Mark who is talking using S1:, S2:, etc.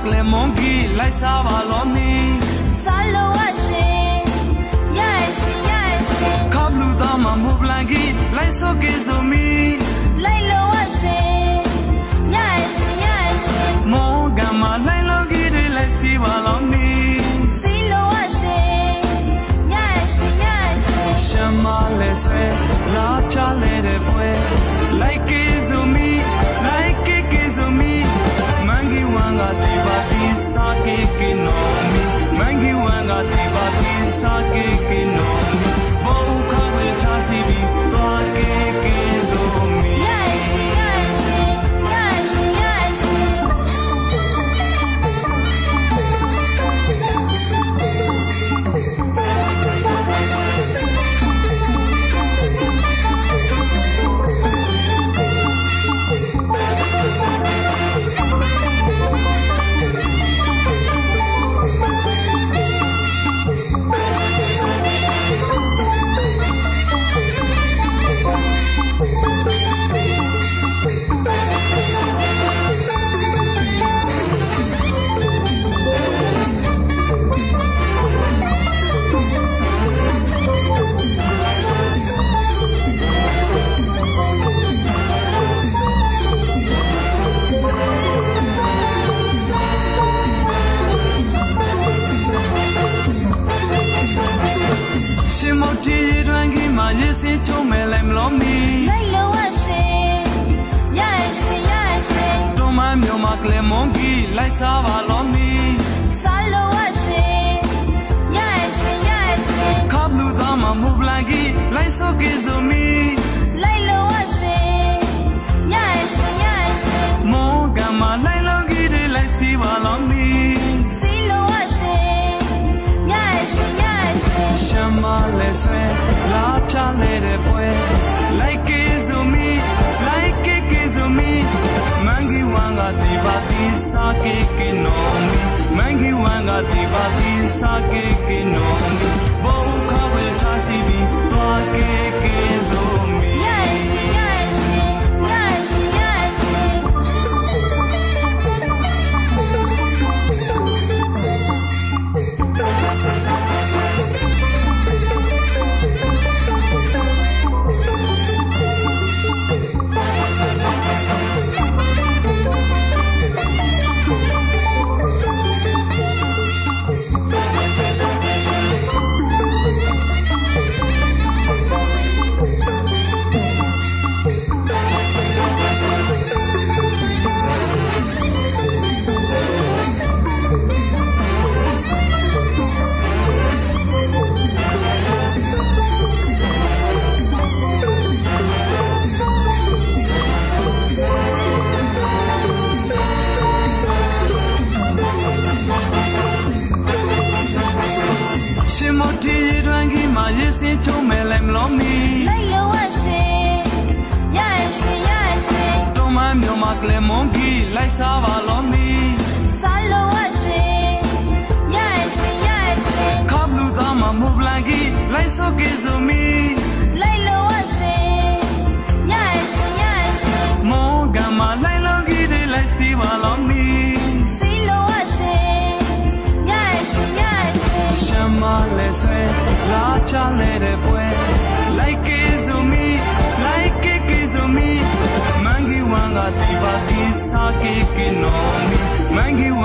S1: ကလေ
S2: မွန်ကီလိုက်စားပါလောမီ
S1: စားလို့ဝရှင်ရရရှင်ရရရှင်
S2: ခပ်လူသားမမူပလန်ကီလိုက်စောကေဇိုမီ
S1: လိုက်လို့ဝရှင်ရရရှင်ရရရှင်
S2: မောကမလိုက်လောကီတွေလိုက်စီပါလောမီ
S1: စီလို့ဝရှင်ရရရှင်ရရရှင်
S2: ရှမလဲဆွဲလာချလဲတဲ့ပွဲလိုက်ကေ ပါဒီစာကေကေနိုမီမန်ဂီဝမ်ကဒီပါဒီစာကေကေနိုမီဘောခါဝေ န်ကြီးမှာရစ်စင်းချုံးမယ်လဲမလို့မီ
S1: လိုက်လို့ဝရှင်ရရရှင်ရရရှင်
S2: တော်မမျိုးမကလေမွန်ကီလိုက်စားပါလို့မီ
S1: စားလို့ဝရှင်ရရရှင်ရရရှင်
S2: ခပ်လူသားမမူပလန်ကီလိုက်စော
S1: ရှင်ရှ
S2: မလဲဆွဲလာချလဲတဲ့ပွဲလိုက်ကေဇိုမီလိုက်ကေကေဇိုမီမန်ဂီဝမ်ကဒီပါဒီစာကေကေနိုမီမ န်ကြီးမှာ
S1: ရ
S2: စ်စင်းချုံးမယ်လဲမလို့မီ
S1: လိုက်လို့ဝရှင်ရရရှင်ရရရှင်
S2: တော်မမျိုးမကလေမွန်ကီလိုက်စားပါလို့မီ
S1: စားလို့ဝရှင်ရရရှင်ရရရှင်
S2: ခပ်လူသားမမူပလန်ကီလိုက်စောကေဇိုမီ
S1: လိုက်လို့ဝရှင်ရရရှင်ရရရှင်
S2: မောကမလိုက်လောကီတွေလိုက်စီပါလို့မီ မလဲဆွဲလာချလဲတဲ့ပွဲလိုက်ကေဇိုမီလိုက်ကေကေဇိုမီမန်ဂီဝမ်ကဒီပါဒီစာကေကေနိုမီမန်ဂီဝ